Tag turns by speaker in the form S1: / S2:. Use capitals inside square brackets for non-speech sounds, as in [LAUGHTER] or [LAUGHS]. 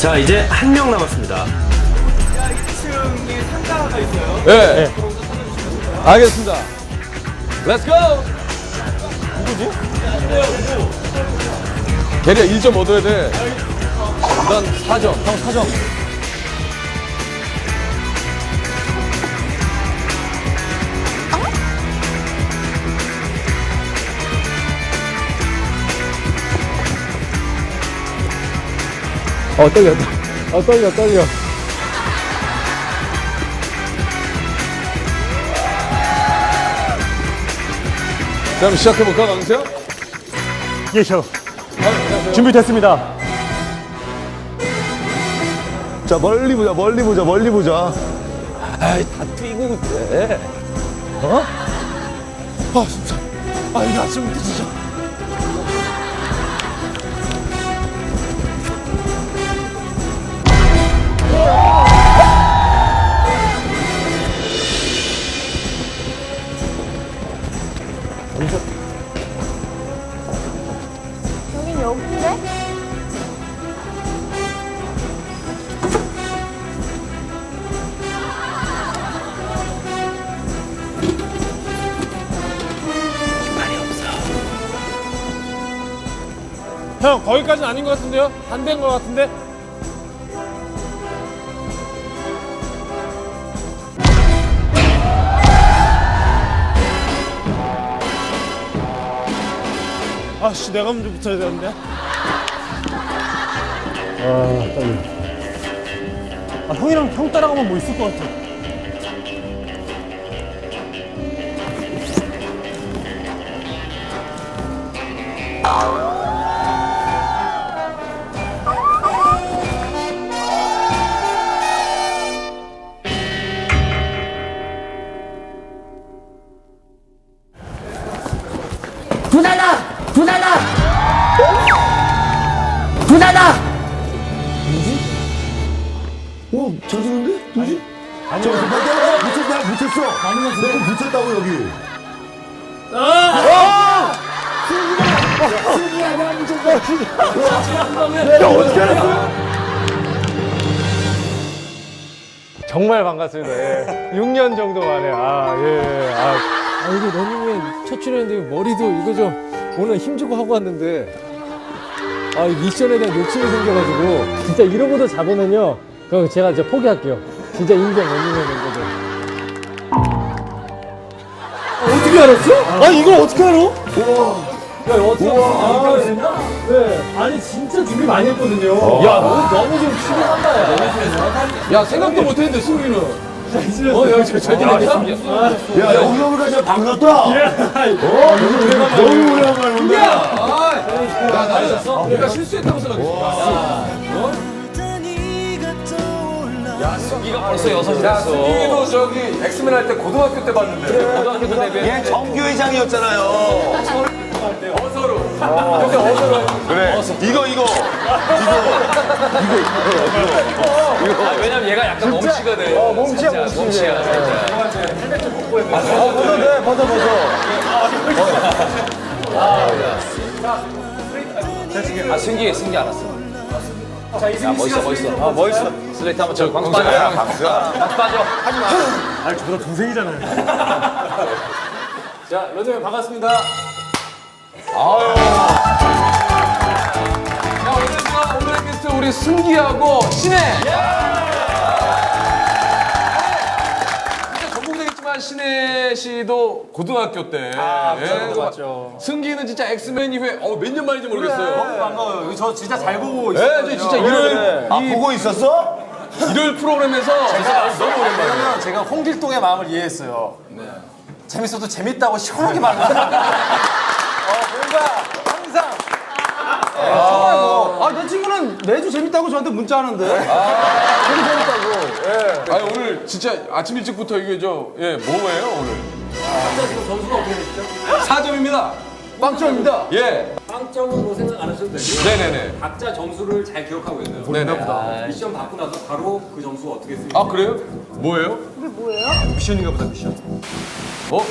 S1: 자, 이제 한 명 남았습니다.
S2: 네. 알겠습니다. 렛츠 고! 누구지? 대리야 1점 얻어야 돼. 난 4점. 형 4점. 어 떨려 어 떨려 떨려 자, 그럼 시작해볼까, 강세요?
S3: 예, 셔. 준비됐습니다.
S4: 자 멀리 보자 멀리 보자 멀리 보자
S2: 아이, 다 뛰고 그래.
S4: 아 진짜 아 이거 아침부터 진짜
S3: 형, 거기까지는 아닌 것 같은데요? 반대인 것 같은데? 아씨, 내가 먼저 붙어야 되는데. 아. 아, 형이랑 형 따라가면 뭐 있을 것 같아.
S5: 부산아!
S4: 어 젖었는데? 뭐지? 아니 저 내가 붙였다 붙였어. 내가 붙였다고 여기.
S3: 정말 반갑습니다. 예. 6년 정도 만에. 아 예. 아, 아 이거 러닝맨 첫 출연인데 머리도 이거 좀 오늘 힘주고 하고 왔는데 아 이 미션에 대한 욕심이 생겨가지고 진짜 이러고도 잡으면요 그럼 제가 이제 포기할게요. 진짜 인정 러닝맨 멤버들. 어떻게 알았어? 아 이걸 어떻게 알아? 야 이거 어떻게 알았어? 아, 네. 아니 진짜 준비 많이 했거든요. 야 너무 너무 좀 치밀한다 야.
S2: 야, 생각도 못했는데, 승기는. 어, 야, 저, 저, 저,
S4: 야 여기 오니까 진짜 반갑다 어 너무 오랜만에 온다
S2: 야, 나는 내가 실수했다고 생각했어. 야, 승기가 벌써 여섯이 됐어. 승기도 저기 엑스맨 할 때 고등학교 때 봤는데. 고등학교 때 데뷔.
S4: 얘 정교회장이었잖아요
S2: 어서로. 근데 어서로.
S4: 그래 이거 이거
S2: 아, 왜냐면 얘가 약간 몸치거든. 어, 몸치야, 몸치야.
S4: 어 벗어 돼 벗어 벗어
S2: 아, 승기, 승기 알았어. 야, 멋있어, 멋있어. 아, 멋있어. 슬레이트 한번 저 광수 빠져.
S4: 박수야
S2: 광수 빠져.
S3: 아니 저보다 동생이잖아요. [LAUGHS] 자 러닝맨 반갑습니다.
S2: 자, 오늘은 오늘의 게스트 우리 승기하고 신혜. 전공되겠지만 신혜 씨도 고등학교 때. 아,
S3: 그거 맞죠.
S2: 승기는 진짜 엑스맨 이후에 어, 몇 년 만인지 모르겠어요.
S3: 반가워요. 저 진짜 잘 보고
S2: 네, 저 진짜 일요일 아이
S4: 보고 있었어?
S2: 일요일 프로그램에서 제가 너무 오랜만에.
S6: 왜냐면 제가 홍길동의 마음을 이해했어요. 재밌어도 재밌다고 시원하게 말을 해요. 어, 뭔가 항상. 아, 내 친구는 매주 재밌다고 저한테 문자하는데. 되게 재밌다고.
S2: 아니 오늘 진짜 아침 일찍부터 이게 저 예 뭐예요 오늘? 점수가 어떻게 되시죠? 4점입니다. 빵점입니다. 예.
S7: 빵점은 뭐 생각 안 하셔도 되고
S2: 네네네.
S7: 각자 점수를 잘 기억하고 있는
S2: 네네.
S7: 미션 받고 나서 바로 그 점수가 어떻게 쓰이는지
S2: 아 그래요? 뭐예요?
S8: 이게 뭐예요?
S7: 미션인가 보다 미션
S2: 어?